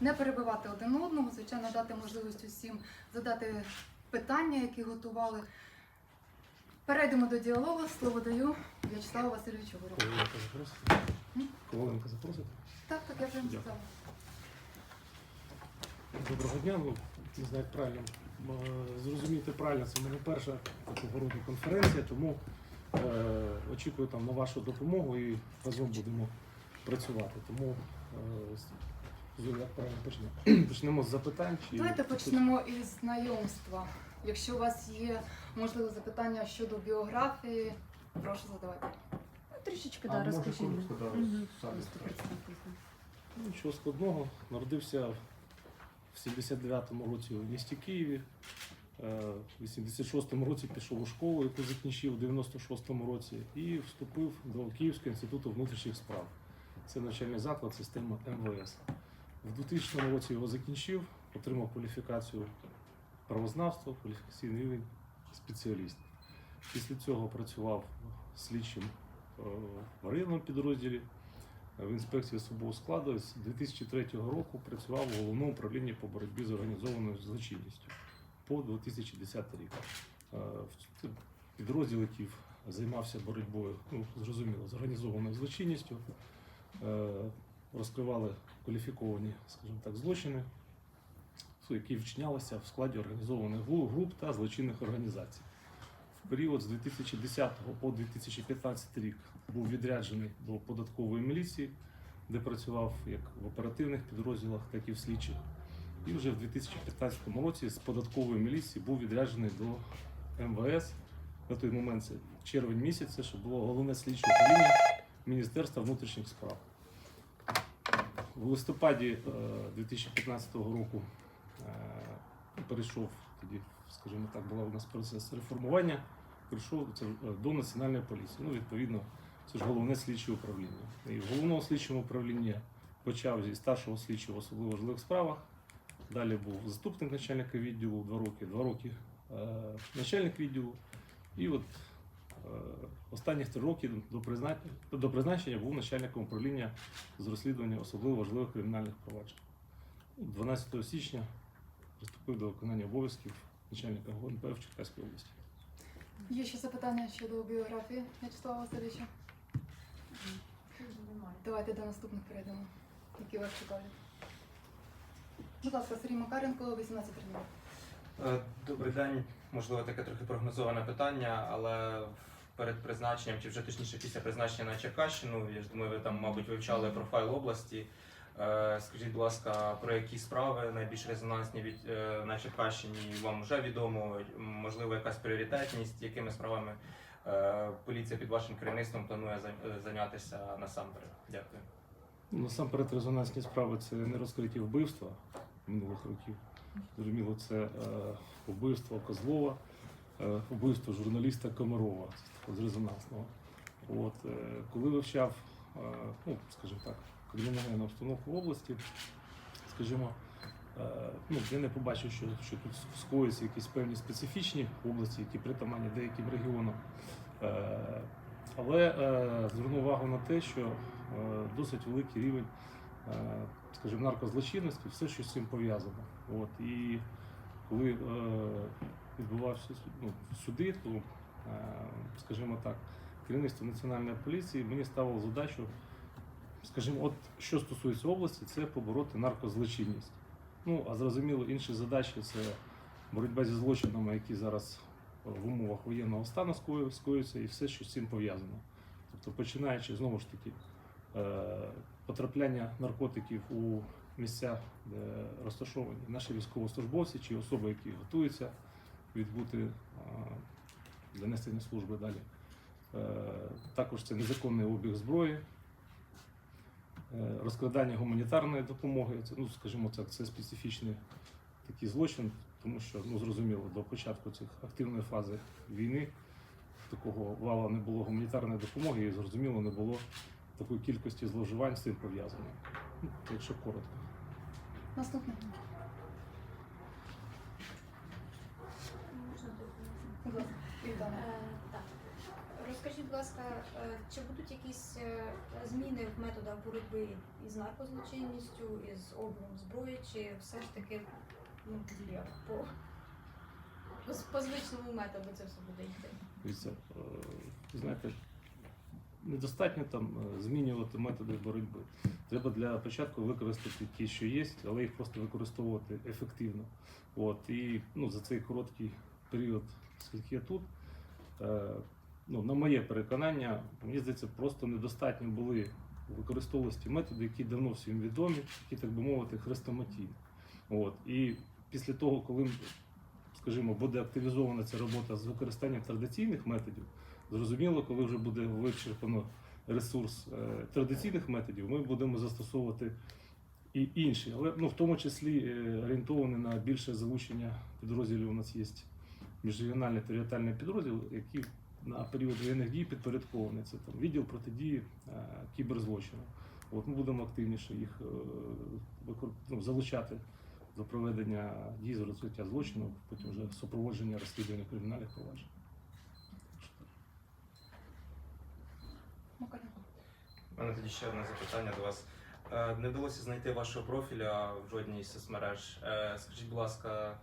не перебивати один одного, звичайно, дати можливість усім задати питання, які готували. Перейдемо до діалогу. Слово даю В'ячеславу Васильовичу запросите? М? Коваленка? Так, так, я вже сказала. Доброго дня. Ну, не знаю, як правильно зрозуміти правильно, це в мене перша такого роду конференція, тому е, очікую там на вашу допомогу і разом будемо працювати. Тому е, Зоя, як правильно почнемо? Почнемо з запитань. Чи... Давайте почнемо із знайомства. Якщо у вас є можливо запитання щодо біографії, прошу задавати. Трішечки, А, да, розкажіть. представтеся. Нічого складного. Народився в 79-му році у місті Києві. Е, В 86-му році пішов у школу, яку закінчив у 96-му році, і вступив до Київського інституту внутрішніх справ. Це навчальний заклад системи МВС. В 2000 році його закінчив, отримав кваліфікацію правознавства, кваліфікаційний рівень спеціаліст. Після цього працював слідчим е, в районному підрозділі в інспекції особового складу з 2003 року працював у головному управлінні по боротьбі з організованою злочинністю по 2010 рік. Е, Підрозділ, який займався боротьбою, ну зрозуміло, з організованою злочинністю, е, розкривали кваліфіковані, скажімо так, злочини, які вчинялися в складі організованих груп та злочинних організацій. В період з 2010 по 2015 рік був відряджений до податкової міліції, де працював як в оперативних підрозділах, так і в слідчих. І вже в 2015 році з податкової міліції був відряджений до МВС. На той момент це червень місяць, це ще було головне слідче управління Міністерства внутрішніх справ. В листопаді е, 2015 року е, перейшов тоді, скажімо так, була у нас процес реформування. Прийшов це е, до національної поліції. Ну, відповідно, це ж головне слідче управління. І в головному слідчому управлінні почав зі старшого слідчого особливо важливих справах. Далі був заступник начальника відділу два роки, два роки е, начальник відділу. І от е, останніх три роки до призначення, до призначення був начальником управління з розслідування особливо важливих кримінальних проваджень. 12 січня приступив до виконання обов'язків начальника ГУНП в Черкаській області. Є ще запитання щодо біографії В'ячеслава Васильовича? Давайте до наступних перейдемо, які вас цікавлять. Будь ласка, Сергій Макаренко, 18 років. Е, Добрий день. Можливо, таке трохи прогнозоване питання, але перед призначенням, чи вже точніше після призначення на Черкащину, я ж думаю, ви там, мабуть, вивчали профайл області. Е, Скажіть, будь ласка, про які справи найбільш резонансні від е, на Черкащині вам вже відомо? Можливо, якась пріоритетність, якими справами е, поліція під вашим керівництвом планує зайнятися насамперед? Дякую. Насамперед, резонансні справи це не розкриті вбивства минулих років. Зрозуміло, це вбивство Козлова, вбивство журналіста Комарова з резонансного. От, е, коли вивчав, е, ну, скажімо так, кримінальну обстановку в області, скажімо, е, ну, я не побачив, що, що тут скоїться якісь певні специфічні області, які притаманні деяким регіонам. Е, але е, зверну увагу на те, що е, досить великий рівень, е, скажімо, наркозлочинності, все, що з цим пов'язано. І коли е, відбувався ну, сюди, то, е, скажімо так, керівництво національної поліції мені ставило задачу, скажімо, от що стосується області, це побороти наркозлочинність. Ну, а зрозуміло, інші задачі це боротьба зі злочинами, які зараз в умовах воєнного стану скою- скоюються, і все, що з цим пов'язано. Тобто, починаючи знову ж таки е, потрапляння наркотиків у місця, де розташовані наші військовослужбовці чи особи, які готуються відбути для несення служби далі. Е, Також це незаконний обіг зброї, е, розкрадання гуманітарної допомоги. Це, ну, скажімо так, це специфічний такий злочин, тому що ну зрозуміло, до початку цих активної фази війни такого вала не було гуманітарної допомоги, і зрозуміло, не було такої кількості зловживань з цим пов'язано. Ну, якщо коротко. Наступне. Можна доповнити? Будь ласка, Івана. Е, Так. Розкажіть, будь ласка, е, чи будуть якісь е, зміни в методах боротьби із наркозлочинністю, із обігом зброї, чи все ж таки ну, як по, по, по звичному методу це все буде йти? Дивіться, е, знаєте, недостатньо там е, змінювати методи боротьби. Треба для початку використати ті, що є, але їх просто використовувати ефективно. От, і ну, за цей короткий період, скільки я тут, е, ну, на моє переконання, мені здається, просто недостатньо були використовувалися методи, які давно всім відомі, які, так би мовити, хрестоматійні. От, і після того, коли скажімо, буде активізована ця робота з використанням традиційних методів, зрозуміло, коли вже буде вичерпано ресурс е, традиційних методів, ми будемо застосовувати і інші, але ну, в тому числі е, орієнтовані на більше залучення підрозділів. У нас є міжрегіональний територіальний підрозділ, який на період воєнних дій підпорядкований. Це там відділ протидії е, кіберзлочину. От ми будемо активніше їх е, ну, залучати до проведення дій з розкриття злочину, потім вже супроводження розслідування кримінальних проваджень. У мене тоді ще одне запитання до вас. Е, Не вдалося знайти вашого профіля в жодній з соцмереж. Скажіть, будь ласка,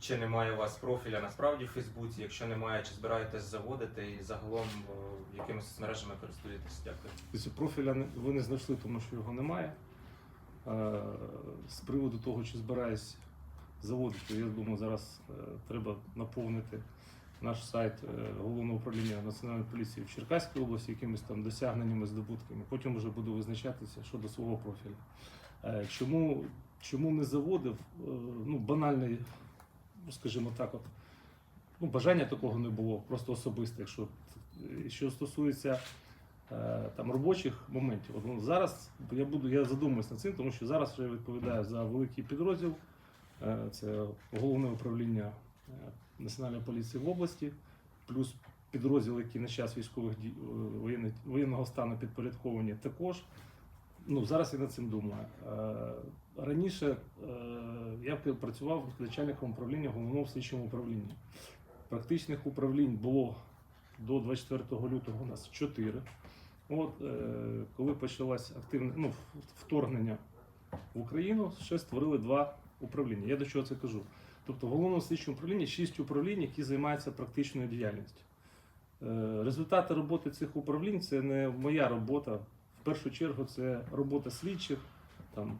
чи немає у вас профіля насправді в Фейсбуці? Якщо немає, чи збираєтесь заводити і загалом е, якими соцмережами користуєтесь? Дякую. Профіля ви не знайшли, тому що його немає. Е, З приводу того, чи збираюсь заводити, я думаю, зараз е, треба наповнити наш сайт головного управління Національної поліції в Черкаській області якимись там досягненнями, здобутками. Потім вже буду визначатися щодо свого профіля. Е, Чому, чому не заводив? Ну, банальний, скажімо так, от, ну, бажання такого не було, просто особисте. Якщо, що стосується е, там робочих моментів. От ну, зараз я буду, я задумуюсь над цим, тому що зараз я відповідаю за великий підрозділ. Е, Це головне управління е, Національної поліції в області, плюс підрозділ, які на час військових дій е, воєнного стану підпорядковані також. Ну, зараз я над цим думаю. Е, Раніше е, я працював начальником управління головного слідчому управління. Практичних управлінь було до 24 лютого у нас 4. От е, коли почалось активне ну, вторгнення в Україну, ще створили два управління. Я до чого це кажу? Тобто в головному слідчому управлінні шість управлінь, які займаються практичною діяльністю. Результати роботи цих управлінь це не моя робота. Першу чергу це робота слідчих, там,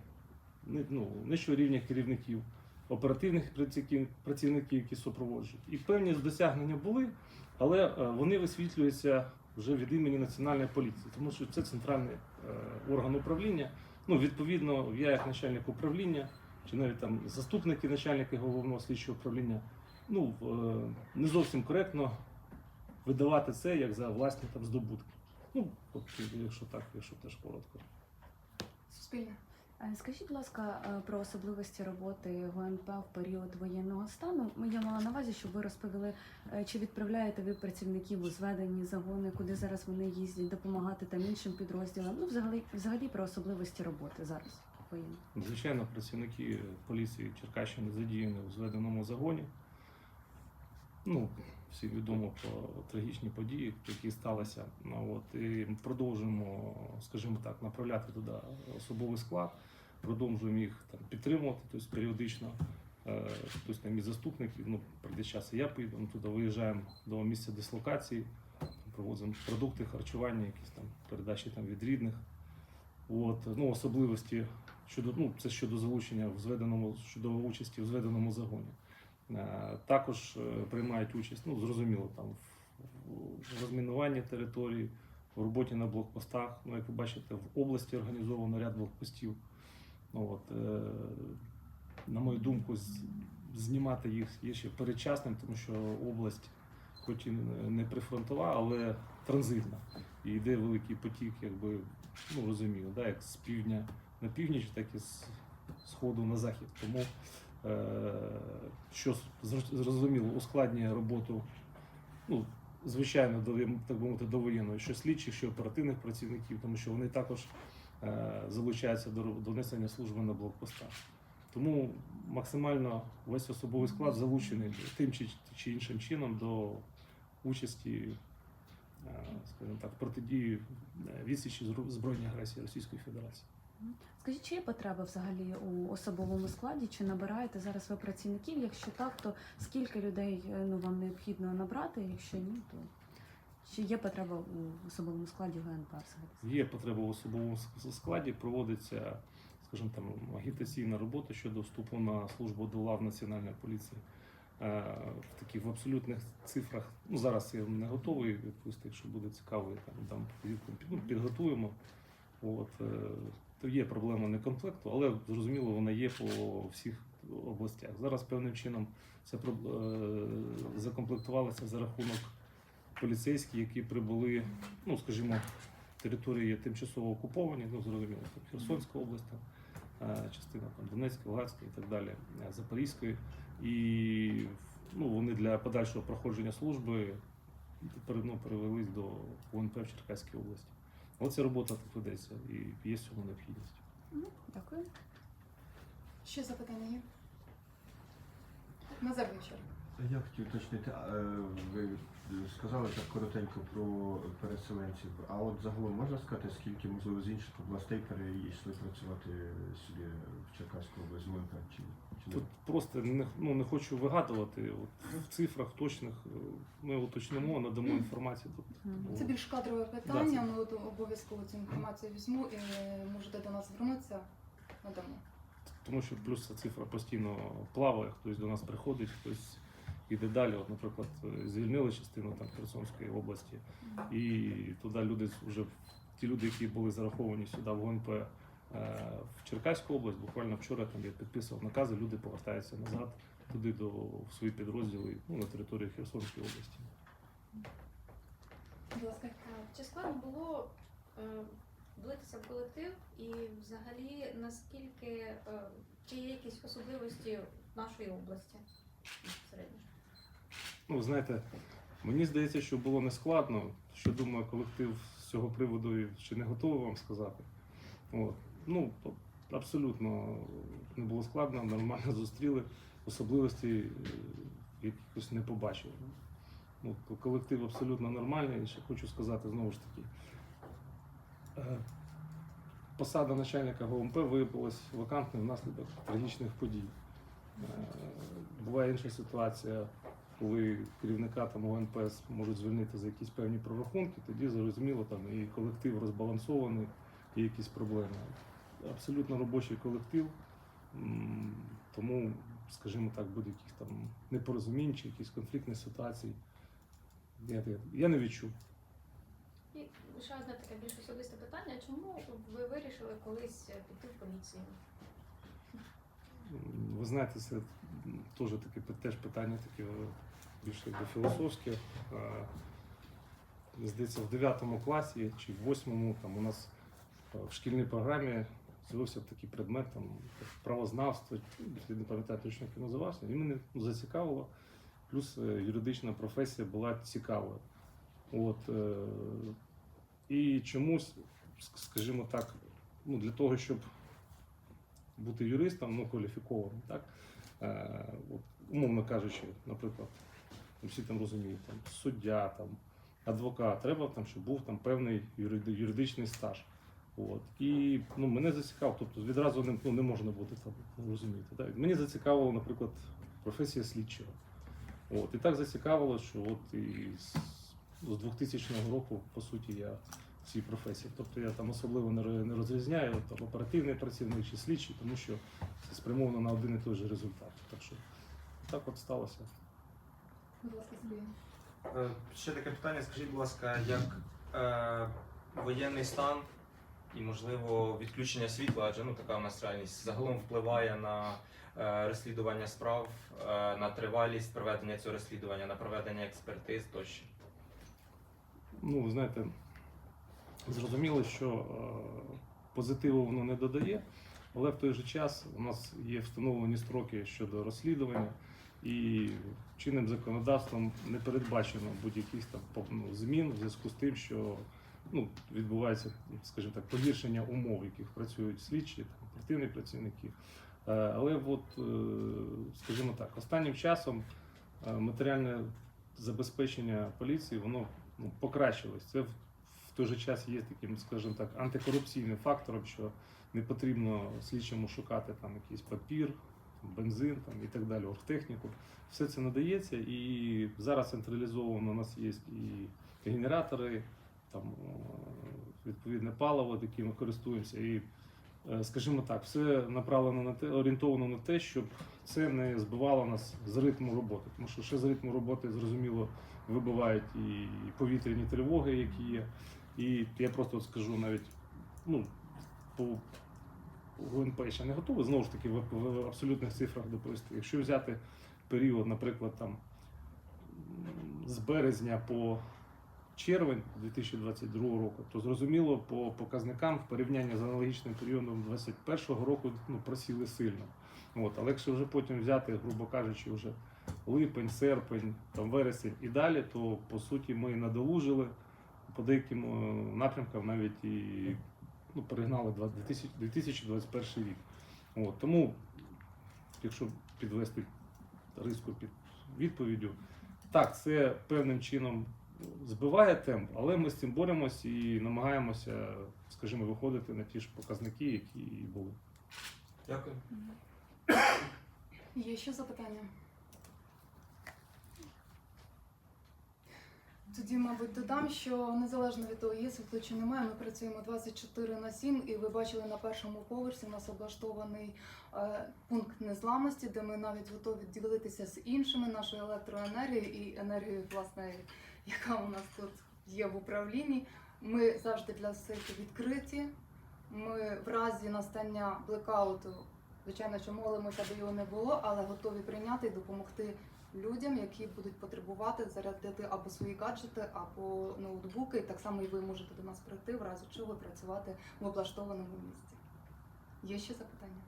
ну, нижчого рівня керівників, оперативних працівників, які супроводжують. І певні досягнення були, але е, вони висвітлюються вже від імені Національної поліції, тому що це центральний е, орган управління. Ну, відповідно, я як начальник управління, чи навіть там заступники начальника головного слідчого управління, ну, е, не зовсім коректно видавати це як за власні там здобутки. Ну, якщо так, якщо теж коротко. Суспільне. Скажіть, будь ласка, е, про особливості роботи ГУНП в період воєнного стану. Я мала на увазі, щоб ви розповіли, е, чи відправляєте ви працівників у зведені загони, куди зараз вони їздять, допомагати там іншим підрозділам. Ну, взагалі, взагалі про особливості роботи зараз воєнно. Звичайно, працівники поліції Черкащини задіяні у зведеному загоні. Ну, всі відомо про трагічні події, які сталися. От, і продовжуємо, скажімо так, направляти туди особовий склад, продовжуємо їх там, підтримувати, тобто періодично. е, Хтось там із заступників, ну, прийде час, і я поїду, ми туди виїжджаємо до місця дислокації, проводимо продукти, харчування, якісь там передачі там, від рідних. От, ну, особливості щодо ну, це щодо залучення в зведеному щодо участі в зведеному загоні. Е, Також е, приймають участь, ну зрозуміло, там в- розмінуванні території, в роботі на блокпостах. Ну, як ви бачите, в області організовано ряд блокпостів. Ну, от, е, на мою думку, знімати їх є ще передчасним, тому що область, хоч і не прифронтова, але транзитна. І йде великий потік, якби, ну розумію, да, як з півдня на північ, так і з сходу на захід. Тому що зрозуміло, ускладнює роботу, ну, звичайно, так би мовити, до воєнної, що слідчих, що оперативних працівників, тому що вони також е, залучаються до, роб- до несення служби на блокпостах. Тому максимально весь особовий склад залучений тим чи, іншим чином до участі скажімо так, протидії е, відсічі збройній агресії Російської Федерації. Скажіть, чи є потреба взагалі у особовому складі? Чи набираєте зараз ви працівників? Якщо так, то скільки людей е, ну вам необхідно набрати? Якщо ні, то чи є потреба у особовому складі ГНП взагалі? Є потреба в особовому складі, проводиться, скажімо там, агітаційна робота щодо вступу на службу до лав Національної поліції. Е, В таких в абсолютних цифрах. Ну зараз я не готовий відповісти, якщо буде цікаво, я там дам. Ну, підготуємо. От, е, то є проблема некомплекту, але зрозуміло, вона є по всіх областях. Зараз певним чином це е, закомплектувалося за рахунок поліцейських, які прибули, ну скажімо, території тимчасово окуповані, ну зрозуміло, там Херсонська область, там, е, частина там Донецька, Луганська і так далі, е, Запорізької. І ну, вони для подальшого проходження служби ну, перевелись до УНП в Черкаській області. Оця робота тут ведеться і є з цього необхідність. Ну, дякую. Ще запитання є? Назар Вівчар. Я хотів уточнити, е, ви сказали так коротенько про переселенців. А от загалом можна сказати, скільки можливо з інших областей перейшли працювати сюди в Черкаську область з Чи, чи Тут просто не, ну, не хочу вигадувати. От, в цифрах точних е, ми уточнимо, надамо інформацію. Тут, Це більш кадрове питання. Да, це- Ми обов'язково цю інформацію візьму і можете до нас звернутися. Надамо. Тому що плюс ця цифра постійно плаває, хтось до нас приходить, хтось іде далі. От, наприклад, звільнили частину там Херсонської області, і туди люди вже ті люди, які були зараховані сюди в ГНП е, в Черкаську область, буквально вчора там я підписував накази, люди повертаються назад туди до в свої підрозділи ну, на території Херсонської області. Будь ласка. Чи складно було е, влитися в колектив і взагалі наскільки е, чи є якісь особливості нашої області безпосередньо? Ну, знаєте, мені здається, що було не складно. Що думаю, колектив з цього приводу ще не готовий вам сказати. От. Ну, абсолютно не було складно, нормально зустріли. Особливості е, якихось не побачив. Ну, колектив абсолютно нормальний. Ще хочу сказати знову ж таки. е, Посада начальника ГУМП виявилась вакантною внаслідок трагічних подій. Е, Буває інша ситуація, коли керівника там ОНПС можуть звільнити за якісь певні прорахунки, тоді зрозуміло там і колектив розбалансований, і якісь проблеми. Абсолютно робочий колектив, тому, скажімо так, будь-яких там непорозумінь чи якісь конфліктні ситуації. Я, я, я не відчув. І ще одне таке більш особисте питання. Чому ви вирішили колись піти в поліцію? Ви знаєте, це теж таке теж питання таке більш якби філософське. Е, Здається, в 9 класі чи в 8 там у нас в шкільній програмі з'явився такий предмет там правознавство, не пам'ятаю точно, як він називався, і мене ну, зацікавило. Плюс е, юридична професія була цікавою. От, е, і чомусь, скажімо так, ну, для того, щоб бути юристом, ну, кваліфікованим, так? Е, от, умовно кажучи, наприклад, всі там розуміють, там, суддя, там, адвокат, треба, там, щоб був там певний юридичний стаж. От. І ну, мене зацікавило, тобто відразу не, ну, не можна бути там, розумієте. Так? Мені зацікавило, наприклад, професія слідчого. От. І так зацікавило, що от і з, з 2000 року, по суті, я в цій професії. Тобто я там особливо не розрізняю там, оперативний працівник чи слідчий, тому що це спрямовано на один і той же результат. Так що так от сталося. Будь ласка, Сергій. Е, Ще таке питання, скажіть, будь ласка, як е, воєнний стан і, можливо, відключення світла, адже ну, така у нас реальність загалом впливає на е, розслідування справ, е, на тривалість проведення цього розслідування, на проведення експертиз тощо. Ну, ви знаєте, зрозуміло, що е, позитиву воно не додає, але в той же час у нас є встановлені строки щодо розслідування, і чинним законодавством не передбачено будь-яких там ну, змін в зв'язку з тим, що ну, відбувається, скажімо так, погіршення умов, яких працюють слідчі, там, оперативні працівники. Е, Але от, е, скажімо так, останнім часом е, матеріальне забезпечення поліції, воно ну, покращилось. Це в той же час є таким, скажімо так, антикорупційним фактором, що не потрібно слідчому шукати там якийсь папір, там, бензин там, і так далі, оргтехніку. Все це надається, і зараз централізовано у нас є і генератори, там е, відповідне паливо, яким ми користуємося. І, е, скажімо так, все направлено на те, орієнтовано на те, щоб це не збивало нас з ритму роботи. Тому що ще з ритму роботи, зрозуміло, вибивають і повітряні тривоги, які є. І я просто скажу навіть, ну, по ГУНП ще не готовий, знову ж таки, в, в абсолютних цифрах доповісти. Якщо взяти період, наприклад, там з березня по червень 2022 року, то зрозуміло по показникам в порівнянні з аналогічним періодом 2021 року ну, просіли сильно. От, але якщо вже потім взяти, грубо кажучи, вже липень, серпень, там вересень і далі, то по суті ми надолужили по деяким е, напрямкам навіть і ну, перегнали 2000 2021 рік. От, тому, якщо підвести риску під відповіддю, так, це певним чином збиває темп, але ми з цим боремось і намагаємося, скажімо, виходити на ті ж показники, які і були. Дякую. Є ще запитання? Тоді, мабуть, додам, що незалежно від того, є світло чи немає, ми працюємо 24 на 7, і ви бачили на першому поверсі у нас облаштований е, пункт незламності, де ми навіть готові ділитися з іншими нашою електроенергією і енергією, власне, яка у нас тут є в управлінні. Ми завжди для всіх відкриті. Ми в разі настання блекауту Звичайно, що молимося, аби його не було, але готові прийняти і допомогти людям, які будуть потребувати зарядити або свої гаджети, або ноутбуки. І так само і ви можете до нас прийти, в разі чого працювати в облаштованому місці. Є ще запитання?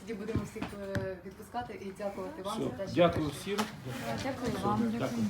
Тоді будемо всіх е, відпускати і дякувати вам за те, що дякую прийшли. всім. Дякую вам. дякую.